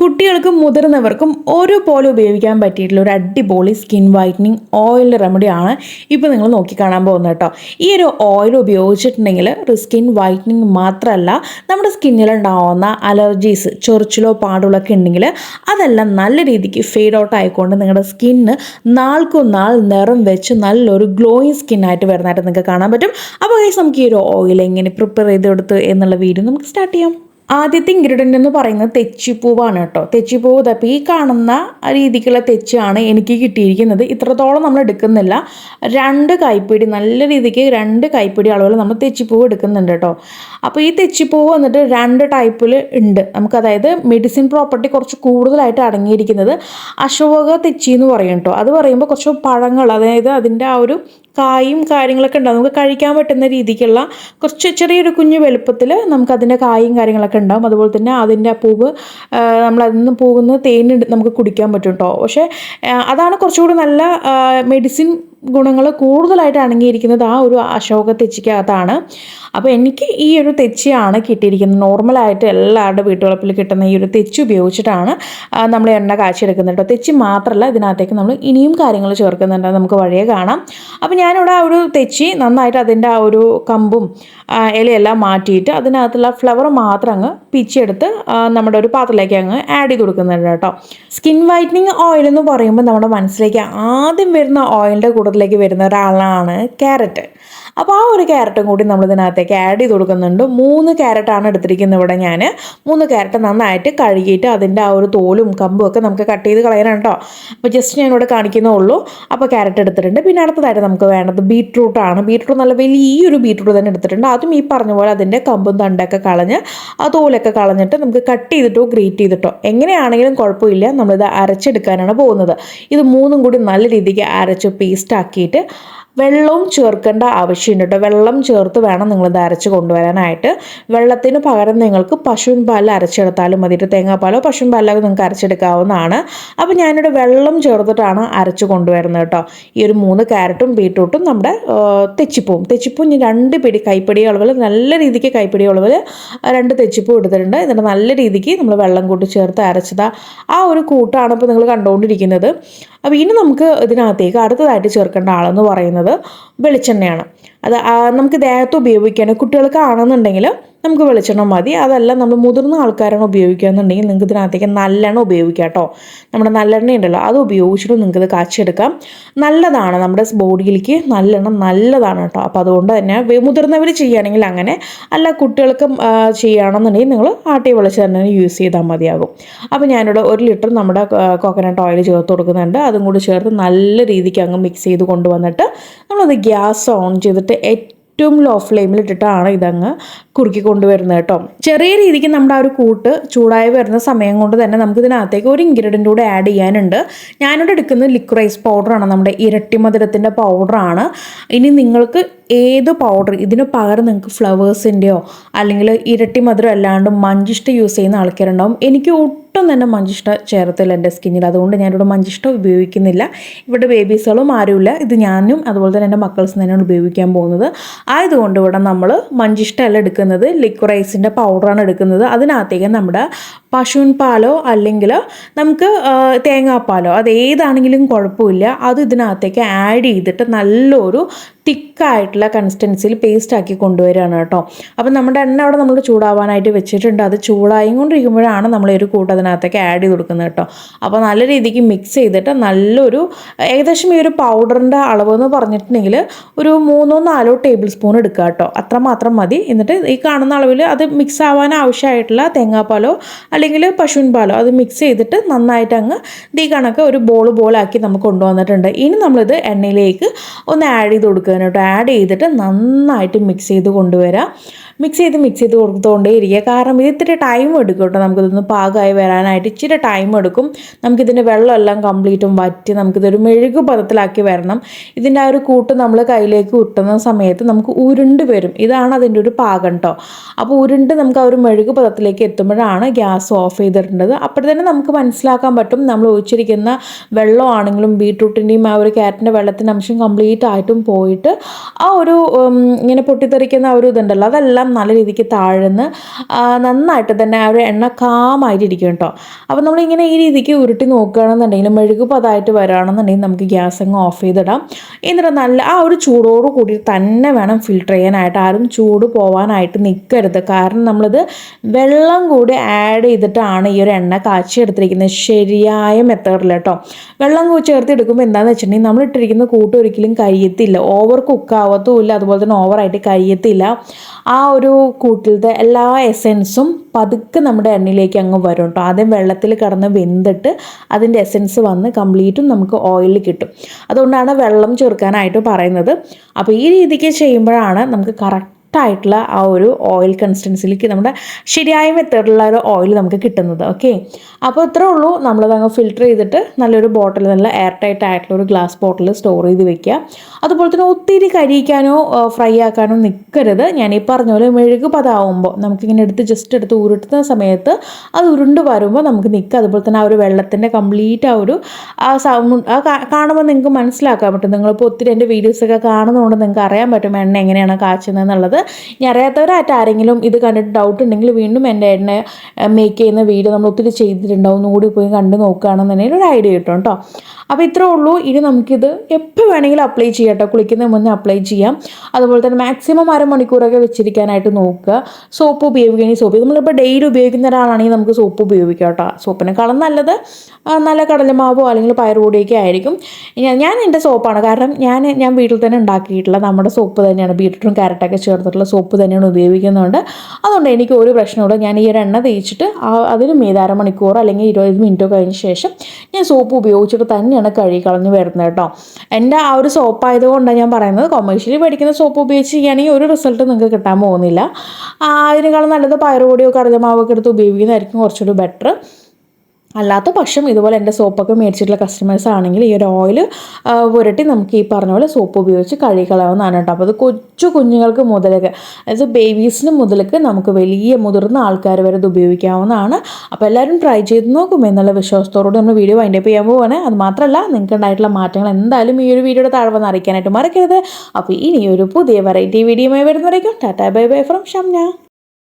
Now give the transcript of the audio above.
കുട്ടികൾക്കും മുതിർന്നവർക്കും ഒരുപോലെ ഉപയോഗിക്കാൻ പറ്റിയിട്ടുള്ള ഒരു അടിപൊളി സ്കിൻ വൈറ്റനിങ് ഓയിൽ ആണ് ഇപ്പോൾ നിങ്ങൾ നോക്കിക്കാണാൻ പോകുന്നത് കേട്ടോ. ഈ ഒരു ഓയിൽ ഉപയോഗിച്ചിട്ടുണ്ടെങ്കിൽ സ്കിൻ വൈറ്റനിങ് മാത്രമല്ല നമ്മുടെ സ്കിന്നിലുണ്ടാവുന്ന അലർജീസ് ചൊറിച്ചിലോ പാടുകളൊക്കെ ഉണ്ടെങ്കിൽ അതെല്ലാം നല്ല രീതിക്ക് ഫെയ്ഡ് ഔട്ട് ആയിക്കൊണ്ട് നിങ്ങളുടെ സ്കിന്ന് നാൾക്കും നാൾ നിറം വെച്ച് നല്ലൊരു ഗ്ലോയിങ് സ്കിന്നായിട്ട് വരുന്നതായിട്ട് നിങ്ങൾക്ക് കാണാൻ പറ്റും. അപ്പോൾ നമുക്ക് ഈ ഒരു ഓയിൽ എങ്ങനെ പ്രിപ്പയർ ചെയ്തെടുത്ത് എന്നുള്ള വീഡിയോ നമുക്ക് സ്റ്റാർട്ട് ചെയ്യാം. ആദ്യത്തെ ഇൻഗ്രീഡിയന്റ് എന്ന് പറയുന്നത് തെച്ചിപ്പൂവാണ് കേട്ടോ. തെച്ചിപ്പൂവ് ഇതപ്പോൾ ഈ കാണുന്ന രീതിക്കുള്ള തെച്ചാണ് എനിക്ക് കിട്ടിയിരിക്കുന്നത്. ഇത്രത്തോളം നമ്മൾ എടുക്കുന്നില്ല. രണ്ട് കൈപ്പിടി നല്ല രീതിക്ക് രണ്ട് കൈപ്പിടി അളവിൽ നമ്മൾ തെച്ചിപ്പൂവ് എടുക്കുന്നുണ്ട് കേട്ടോ. അപ്പോൾ ഈ തെച്ചിപ്പൂവ് വന്നിട്ട് രണ്ട് ടൈപ്പിൽ ഉണ്ട്. നമുക്ക് അതായത് മെഡിസിൻ പ്രോപ്പർട്ടി കുറച്ച് കൂടുതലായിട്ട് അടങ്ങിയിരിക്കുന്നത് അശോക തെച്ചി എന്ന് പറയും കേട്ടോ. അത് പറയുമ്പോൾ കുറച്ച് പഴങ്ങൾ അതായത് അതിന്റെ ആ ഒരു കായും കാര്യങ്ങളൊക്കെ ഉണ്ടാവും. നമുക്ക് കഴിക്കാൻ പറ്റുന്ന രീതിക്കുള്ള കുറച്ച് ചെറിയൊരു കുഞ്ഞു വലുപ്പത്തിൽ നമുക്ക് അതിന്റെ കായും കാര്യങ്ങളൊക്കെ ഉണ്ടാവും. അതുപോലെ തന്നെ അതിന്റെ പൂവ് നമ്മൾ അതിൽ നിന്ന് പോകുന്ന തേൻ നമുക്ക് കുടിക്കാൻ പറ്റും കേട്ടോ പക്ഷേ അതാണ് കുറച്ചുകൂടി നല്ല മെഡിസിൻ ഗുണങ്ങൾ കൂടുതലായിട്ട് അടങ്ങിയിരിക്കുന്നത് ആ ഒരു അശോക തെച്ചിക്കകത്താണ്. അപ്പോൾ എനിക്ക് ഈ ഒരു തെച്ചിയാണ് കിട്ടിയിരിക്കുന്നത്. നോർമലായിട്ട് എല്ലാവരുടെ വീട്ടുവളപ്പിൽ കിട്ടുന്ന ഈ ഒരു തെച്ചി ഉപയോഗിച്ചിട്ടാണ് നമ്മൾ എണ്ണ കാച്ചിയെടുക്കുന്നത് കേട്ടോ തെച്ചി മാത്രമല്ല ഇതിനകത്തേക്ക് നമ്മൾ ഇനിയും കാര്യങ്ങൾ ചേർക്കുന്നുണ്ട്. നമുക്ക് വഴിയെ കാണാം. അപ്പോൾ ഞാനിവിടെ ആ ഒരു തെച്ചി നന്നായിട്ട് അതിന്റെ ആ ഒരു കമ്പും ഇലയെല്ലാം മാറ്റിയിട്ട് അതിനകത്തുള്ള ഫ്ലവർ മാത്രം അങ്ങ് പിച്ചെടുത്ത് നമ്മുടെ ഒരു പാത്രത്തിലേക്ക് അങ്ങ് ആഡ് ചെയ്ത് കൊടുക്കുന്നുണ്ട് കേട്ടോ സ്കിൻ വൈറ്റനിങ് ഓയിൽ എന്ന് പറയുമ്പോൾ നമ്മുടെ മനസ്സിലേക്ക് ആദ്യം വരുന്ന ഓയിലിന്റെ കൂട്ടത്തിലേക്ക് വരുന്ന ഒരാളാണ് ക്യാരറ്റ്. അപ്പോൾ ആ ഒരു ക്യാരറ്റും കൂടി നമ്മൾ ഇതിനകത്തേക്ക് ആഡ് ചെയ്ത് കൊടുക്കുന്നുണ്ട്. മൂന്ന് ക്യാരറ്റാണ് എടുത്തിരിക്കുന്നത് ഇവിടെ ഞാൻ മൂന്ന് ക്യാരറ്റ് നന്നായിട്ട് കഴുകിയിട്ട് അതിന്റെ ആ ഒരു തോലും കമ്പും ഒക്കെ നമുക്ക് കട്ട് ചെയ്ത് കളയണം കേട്ടോ അപ്പോൾ ജസ്റ്റ് ഞാൻ ഇവിടെ കാണിക്കുന്നേ ഉള്ളൂ. അപ്പോൾ ക്യാരറ്റ് എടുത്തിട്ടുണ്ട്. പിന്നെ അടുത്തതായിട്ട് നമുക്ക് വേണ്ടത് ബീട്രൂട്ടാണ് ബീട്രൂട്ട് നല്ല വലിയ ഈ വലിയൊരു ബീട്രൂട്ട് തന്നെ എടുത്തിട്ടുണ്ട്. അതും ഈ പറഞ്ഞ പോലെ അതിന്റെ കമ്പും തണ്ടൊക്കെ കളഞ്ഞ് ആ തോലൊക്കെ കളഞ്ഞിട്ട് നമുക്ക് കട്ട് ചെയ്തിട്ടോ ഗ്രേറ്റ് ചെയ്തിട്ടോ എങ്ങനെയാണെങ്കിലും കുഴപ്പമില്ല. നമ്മളിത് അരച്ചെടുക്കാനാണ് പോകുന്നത്. ഇത് മൂന്നും കൂടി നല്ല രീതിക്ക് അരച്ച് പേസ്റ്റ് ആക്കിയിട്ട് വെള്ളവും ചേർക്കേണ്ട ആവശ്യമുണ്ട് കേട്ടോ വെള്ളം ചേർത്ത് വേണം നിങ്ങൾ നിങ്ങളിത് അരച്ച് കൊണ്ടുവരാനായിട്ട്. വെള്ളത്തിന് പകരം നിങ്ങൾക്ക് പശുവിൻ പാൽ അരച്ചെടുത്താലും മതി. തേങ്ങാപ്പാലോ പശുവിൻ പാലോ നിങ്ങൾക്ക് അരച്ചെടുക്കാവുന്നതാണ്. അപ്പോൾ ഞാനിവിടെ വെള്ളം ചേർത്തിട്ടാണ് അരച്ച് കൊണ്ടുവരുന്നത് കേട്ടോ ഈ ഒരു മൂന്ന് ക്യാരറ്റും ബീട്രൂട്ടും നമ്മുടെ തെച്ചിപ്പൂവും. തെച്ചിപ്പൂ ഞാൻ രണ്ട് പിടി കൈപ്പിടി അളവിൽ നല്ല രീതിക്ക് കൈപ്പിടി അളവിൽ രണ്ട് തെച്ചിപ്പൂ എടുത്തിട്ടുണ്ട്. എന്നിട്ട് നല്ല രീതിക്ക് നമ്മൾ വെള്ളം കൂട്ടി ചേർത്ത് അരച്ചത്. ആ ഒരു കൂട്ടാണ് ഇപ്പോൾ നിങ്ങൾ കണ്ടുകൊണ്ടിരിക്കുന്നത്. അപ്പോൾ ഇനി നമുക്ക് ഇതിനകത്തേക്ക് അടുത്തതായിട്ട് ചേർക്കേണ്ട ആളെന്ന് പറയുന്നത് വെളിച്ചെണ്ണയാണ്. അത് നമുക്ക് ദേഹത്ത് ഉപയോഗിക്കാൻ കുട്ടികൾക്കാണെന്നുണ്ടെങ്കിൽ നമുക്ക് വെളിച്ചെണ്ണ മതി. അതല്ല നമ്മൾ മുതിർന്ന ആൾക്കാരാണ് ഉപയോഗിക്കുകയെന്നുണ്ടെങ്കിൽ നിങ്ങൾക്ക് ഇതിനകത്തേക്ക് നല്ലെണ്ണ ഉപയോഗിക്കാം കേട്ടോ. നമ്മുടെ നല്ലെണ്ണ ഉണ്ടല്ലോ അത് ഉപയോഗിച്ചിട്ട് ഇത് കാച്ചെടുക്കാം നല്ലതാണ് നമ്മുടെ ബോഡിയിലേക്ക് നല്ലെണ്ണ നല്ലതാണ് കേട്ടോ. അപ്പോൾ അതുകൊണ്ട് തന്നെ മുതിർന്നവർ ചെയ്യുകയാണെങ്കിൽ അങ്ങനെ അല്ല കുട്ടികൾക്ക് ചെയ്യുകയാണെന്നുണ്ടെങ്കിൽ നിങ്ങൾ ആട്ടിയ വെളിച്ചെണ്ണ യൂസ് ചെയ്താൽ മതിയാകും. അപ്പോൾ ഞാനിവിടെ ഒരു ലിറ്റർ നമ്മുടെ കോക്കനട്ട് ഓയിൽ ചേർത്ത് കൊടുക്കുന്നുണ്ട്. അതും കൂടി ചേർത്ത് നല്ല രീതിക്ക് അങ്ങ് മിക്സ് ചെയ്ത് കൊണ്ടുവന്നിട്ട് നമ്മളത് ഗ്യാസ് ഓൺ ചെയ്തിട്ട് ഏറ്റവും ലോ ഫ്ലെയിമിൽ ഇട്ടിട്ടാണ് ഇതങ്ങ് കുറുക്കി കൊണ്ടുവരുന്നത് കേട്ടോ. ചെറിയ രീതിക്ക് നമ്മുടെ ആ ഒരു കൂട്ട് ചൂടായി വരുന്ന സമയം കൊണ്ട് തന്നെ നമുക്ക് ഇതിനകത്തേക്ക് ഒരു ഇൻഗ്രീഡിയന്റ് കൂടെ ആഡ് ചെയ്യാനുണ്ട്. ഞാനിവിടെ എടുക്കുന്നത് ലിക്വറൈസ് പൗഡറാണ് നമ്മുടെ ഇരട്ടി മധുരത്തിന്റെ പൗഡറാണ് ഇനി നിങ്ങൾക്ക് ഏത് പൗഡർ ഇതിന് പകരം നിങ്ങൾക്ക് ഫ്ലവേഴ്സിന്റെയോ അല്ലെങ്കിൽ ഇരട്ടി മധുരം അല്ലാണ്ട് മഞ്ചിഷ്ട യൂസ് ചെയ്യുന്ന ആൾക്കാരുണ്ടാവും. എനിക്ക് ഒട്ടും തന്നെ മഞ്ചിഷ്ട ചേർത്തില്ല എന്റെ സ്കിന്നിൽ. അതുകൊണ്ട് ഞാനിവിടെ മഞ്ചിഷ്ട ഉപയോഗിക്കുന്നില്ല. ഇവിടെ ബേബീസുകളും ആരുമില്ല. ഇത് ഞാനും അതുപോലെ തന്നെ എന്റെ മക്കൾസ് തന്നെയാണ് ഉപയോഗിക്കാൻ പോകുന്നത്. ആയതുകൊണ്ട് ഇവിടെ നമ്മൾ മഞ്ചിഷ്ടമല്ല എടുക്കുന്നത്. ലിക്വറൈസിന്റെ പൗഡറാണ് എടുക്കുന്നത്. അതിനകത്തേക്ക് നമ്മുടെ പശുവിൻ പാലോ അല്ലെങ്കിൽ നമുക്ക് തേങ്ങാപ്പാലോ അത് ഏതാണെങ്കിലും കുഴപ്പമില്ല. അത് ഇതിനകത്തേക്ക് ആഡ് ചെയ്തിട്ട് നല്ലൊരു തിക്കായിട്ടുള്ള കൺസിസ്റ്റൻസിയിൽ പേസ്റ്റ് ആക്കി കൊണ്ടുവരികയാണ് കേട്ടോ. അപ്പം നമ്മുടെ എണ്ണ അവിടെ നമ്മൾ ചൂടാവാനായിട്ട് വെച്ചിട്ടുണ്ട്. അത് ചൂടായി കൊണ്ടിരിക്കുമ്പോഴാണ് നമ്മൾ ഒരു കൂട്ട് അതിനകത്തേക്ക് ആഡ് ചെയ്ത് കൊടുക്കുന്നത് കേട്ടോ. അപ്പോൾ നല്ല രീതിക്ക് മിക്സ് ചെയ്തിട്ട് നല്ലൊരു ഏകദേശം ഈ ഒരു പൗഡറിന്റെ അളവ് എന്ന് പറഞ്ഞിട്ടുണ്ടെങ്കിൽ ഒരു മൂന്നോ നാലോ ടേബിൾ സ്പൂൺ എടുക്കുക കേട്ടോ. അത്ര മാത്രം മതി. എന്നിട്ട് ഈ കാണുന്ന അളവിൽ അത് മിക്സ് ആവാൻ ആവശ്യമായിട്ടുള്ള തേങ്ങാപ്പാലോ അല്ലെങ്കിൽ പശുവിൻ പാലോ അത് മിക്സ് ചെയ്തിട്ട് നന്നായിട്ട് അങ്ങ് ഈ കണക്ക് ഒരു ബോൾ ബോളാക്കി നമുക്ക് കൊണ്ടുവന്നിട്ടുണ്ട്. ഇനി നമ്മളിത് എണ്ണയിലേക്ക് ഒന്ന് ആഡ് ചെയ്ത് കൊടുക്കുക കേട്ടോ ആഡ് ചെയ്തിട്ട് നന്നായിട്ട് മിക്സ് ചെയ്ത് കൊണ്ടുവരാം. മിക്സ് ചെയ്ത് മിക്സ് ചെയ്ത് കൊടുത്തുകൊണ്ടേ ഇരിക്കുക കാരണം ഇത് ഇത്തിരി ടൈം എടുക്കും കേട്ടോ. നമുക്കിതൊന്ന് പാകമായി വരാനായിട്ട് ഇച്ചിരി ടൈം എടുക്കും. നമുക്കിതിന്റെ വെള്ളമെല്ലാം കംപ്ലീറ്റും വറ്റി നമുക്കിതൊരു മെഴുകു പദത്തിലാക്കി വരണം. ഇതിന്റെ ആ ഒരു കൂട്ട് നമ്മൾ കയ്യിലേക്ക് കിട്ടുന്ന സമയത്ത് നമുക്ക് ഉരുണ്ട് വരും. ഇതാണ് അതിന്റെ ഒരു പാകം കേട്ടോ. അപ്പോൾ ഉരുണ്ട് നമുക്ക് ആ ഒരു മെഴുകു പദത്തിലേക്ക് എത്തുമ്പോഴാണ് ഗ്യാസ് ഓഫ് ചെയ്തിട്ടുള്ളത് അപ്പോഴത്തന്നെ തന്നെ നമുക്ക് മനസ്സിലാക്കാൻ പറ്റും. നമ്മൾ ഒഴിച്ചിരിക്കുന്ന വെള്ളമാണെങ്കിലും ബീട്രൂട്ടിന്റെയും ആ ഒരു ക്യാരറ്റിന്റെ വെള്ളത്തിന്റെ അംശം കംപ്ലീറ്റ് ആയിട്ടും പോയിട്ട് ആ ഒരു ഇങ്ങനെ പൊട്ടിത്തെറിക്കുന്ന ഒരു ഇതുണ്ടല്ലോ അതെല്ലാം നല്ല രീതിക്ക് താഴ്ന്ന് നന്നായിട്ട് തന്നെ ആ ഒരു എണ്ണ കാമായിട്ടിരിക്കും കേട്ടോ. അപ്പോൾ നമ്മളിങ്ങനെ ഈ രീതിക്ക് ഉരുട്ടി നോക്കുകയാണെന്നുണ്ടെങ്കിൽ മെഴുകു പതായിട്ട് വരാണെന്നുണ്ടെങ്കിൽ നമുക്ക് ഗ്യാസ് അങ്ങ് ഓഫ് ചെയ്തിടാം. എന്നിട്ട് നല്ല ആ ഒരു ചൂടോട് കൂടി തന്നെ വേണം ഫിൽറ്റർ ചെയ്യാനായിട്ട് ആരും ചൂട് പോവാനായിട്ട് നിൽക്കരുത് കാരണം നമ്മളിത് വെള്ളം കൂടി ആഡ് ചെയ്തിട്ടാണ് ഈ ഒരു എണ്ണ കാച്ചിയെടുത്തിരിക്കുന്നത് ശരിയായ മെത്തേഡിൽ കേട്ടോ. വെള്ളം ചേർത്ത് എടുക്കുമ്പോൾ എന്താണെന്ന് വെച്ചിട്ടുണ്ടെങ്കിൽ നമ്മൾ ഇട്ടിരിക്കുന്ന കൂട്ട് ഒരിക്കലും കരിയത്തില്ല. ഓവർ കുക്ക് ആവത്തുമില്ല അതുപോലെ തന്നെ ഓവറായിട്ട് കഴിയത്തില്ല. ആ ഒരു കൂട്ടിലത്തെ എല്ലാ എസെൻസും പതുക്കെ നമ്മുടെ എണ്ണയിലേക്ക് അങ്ങ് വരും കേട്ടോ ആദ്യം വെള്ളത്തിൽ കടന്ന് വെന്തിട്ട് അതിന്റെ എസെൻസ് വന്ന് കംപ്ലീറ്റും നമുക്ക് ഓയിലിൽ കിട്ടും. അതുകൊണ്ടാണ് വെള്ളം ചേർക്കാനായിട്ട് പറയുന്നത്. അപ്പോൾ ഈ രീതിക്ക് ചെയ്യുമ്പോഴാണ് നമുക്ക് കറക്റ്റ് ആയിട്ടുള്ള ആ ഒരു ഓയിൽ കൺസിസ്റ്റൻസിലേക്ക് നമ്മുടെ ശരിയായ മെത്തേഡിലുള്ള ഒരു ഓയിൽ നമുക്ക് കിട്ടുന്നത് ഓക്കെ അപ്പോൾ ഇത്രേ ഉള്ളൂ. നമ്മളത് അങ്ങ് ഫിൽറ്റർ ചെയ്തിട്ട് നല്ലൊരു ബോട്ടിൽ നല്ല എയർ ടൈറ്റ് ആയിട്ടുള്ള ഒരു ഗ്ലാസ് ബോട്ടിൽ സ്റ്റോർ ചെയ്ത് വെക്കുക. അതുപോലെ തന്നെ ഒത്തിരി കരിയിക്കാനോ ഫ്രൈ ആക്കാനോ നിൽക്കരുത് ഞാൻ ഈ പറഞ്ഞ പോലെ മെഴുക് പതാവുമ്പോൾ നമുക്കിങ്ങനെ എടുത്ത് ജസ്റ്റ് എടുത്ത് ഉരുട്ടുന്ന സമയത്ത് അത് ഉരുണ്ട് വരുമ്പോൾ നമുക്ക് നിൽക്കുക. അതുപോലെ തന്നെ ആ ഒരു വെള്ളത്തിന്റെ കംപ്ലീറ്റ് ആ ഒരു ആ സൗണ്ട് ആ കാണുമ്പോൾ നിങ്ങൾക്ക് മനസ്സിലാക്കാൻ പറ്റും. നിങ്ങളിപ്പോൾ ഒത്തിരി എന്റെ വീഡിയോസൊക്കെ കാണുന്നതുകൊണ്ട് നിങ്ങൾക്ക് അറിയാൻ പറ്റും എണ്ണ എങ്ങനെയാണ് കാച്ചുന്നത് എന്നുള്ളത് ഇനി അറിയാത്തവരായിട്ട് ആരെങ്കിലും ഇത് കണ്ടിട്ട് ഡൗട്ട് ഉണ്ടെങ്കിൽ വീണ്ടും എന്റെ എണ്ണ മേക്ക് ചെയ്യുന്ന വീഡിയോ നമ്മൾ ഒത്തിരി ചെയ്തിട്ടുണ്ടാവും. ഒന്നുകൂടി പോയി കണ്ട് നോക്കുകയാണെന്നുണ്ടെങ്കിൽ ഒരു ഐഡിയ കിട്ടും കേട്ടോ. അപ്പോൾ ഇത്രേ ഉള്ളൂ. ഇനി നമുക്കിത് എപ്പോൾ വേണമെങ്കിലും അപ്ലൈ ചെയ്യാം കേട്ടോ. കുളിക്കുന്നതിന് മുന്നേ അപ്ലൈ ചെയ്യാം. അതുപോലെ തന്നെ മാക്സിമം അരമണിക്കൂറൊക്കെ വെച്ചിരിക്കാനായിട്ട് നോക്കുക. സോപ്പ് ഉപയോഗിക്കുകയാണെങ്കിൽ സോപ്പ് നമ്മളിപ്പോൾ ഡെയിലി ഉപയോഗിക്കുന്ന ഒരാളാണെങ്കിൽ നമുക്ക് സോപ്പ് ഉപയോഗിക്കാം കേട്ടോ. സോപ്പിനെക്കാളും നല്ലത് നല്ല കടലമാവോ അല്ലെങ്കിൽ പയറുപൊടിയൊക്കെ ആയിരിക്കും. ഞാൻ എന്റെ സോപ്പാണ് കാരണം ഞാൻ ഞാൻ വീട്ടിൽ തന്നെ ഉണ്ടാക്കിയിട്ടുള്ള നമ്മുടെ സോപ്പ് തന്നെയാണ്. ബീട്രൂട്ടും ക്യാരറ്റൊക്കെ ചേർത്തിട്ടുള്ള സോപ്പ് തന്നെയാണ് ഉപയോഗിക്കുന്നുണ്ട് അതുകൊണ്ട് എനിക്ക് ഒരു പ്രശ്നമില്ല ഞാൻ ഈ ഒരു എണ്ണ തേച്ചിട്ട് അതിന് മീത് അരമണിക്കൂർ അല്ലെങ്കിൽ ഇരുപത് മിനിറ്റോ കഴിഞ്ഞ ശേഷം ഞാൻ സോപ്പ് ഉപയോഗിച്ചിട്ട് തന്നെയാണ് കഴുകി കളഞ്ഞ് വരുന്നത് കേട്ടോ. എന്റെ ആ ഒരു സോപ്പായതുകൊണ്ടാണ് ഞാൻ പറയുന്നത്. കൊമേഴ്ഷ്യലി മേടിക്കുന്ന സോപ്പ് ഉപയോഗിച്ച് ചെയ്യുകയാണെങ്കിൽ ഒരു റിസൾട്ട് നിങ്ങൾക്ക് കിട്ടാൻ പോകുന്നില്ല. അതിനേക്കാളും നല്ലത് പയറുപൊടിയോ കറുതമാവൊക്കെ എടുത്ത് ഉപയോഗിക്കുന്നതായിരിക്കും കുറച്ചുകൂടി ബെറ്റർ അല്ലാത്ത പക്ഷം ഇതുപോലെ എന്റെ സോപ്പൊക്കെ മേടിച്ചിട്ടുള്ള കസ്റ്റമേഴ്സ് ആണെങ്കിൽ ഈ ഒരു ഓയിൽ പുരട്ടി നമുക്ക് ഈ പറഞ്ഞ പോലെ സോപ്പ് ഉപയോഗിച്ച് കഴുകിക്കളയാവുന്നതാണ് കേട്ടോ. അപ്പോൾ അത് കൊച്ചു കുഞ്ഞുങ്ങൾക്ക് മുതലൊക്കെ അതായത് ബേബീസിന് മുതലൊക്കെ നമുക്ക് വലിയ മുതിർന്ന ആൾക്കാർ വരെ ഇത് ഉപയോഗിക്കാവുന്നതാണ്. അപ്പോൾ എല്ലാവരും ട്രൈ ചെയ്ത് നോക്കും എന്നുള്ള വിശ്വാസത്തോടുകൂടി നമ്മൾ വീഡിയോ വൈൻഡപ്പ് ചെയ്യാൻ പോവുകയാണ് അത് മാത്രമല്ല നിങ്ങൾക്ക് ഉണ്ടായിട്ടുള്ള മാറ്റങ്ങൾ എന്തായാലും ഈ ഒരു വീഡിയോയുടെ താഴെ വന്ന് അറിയിക്കാനായിട്ട് മറക്കരുത്. അപ്പോൾ ഇനി ഒരു പുതിയ വെറൈറ്റി വീഡിയോയുമായി വരുന്നവരേക്കും tata bye bye from Shamna.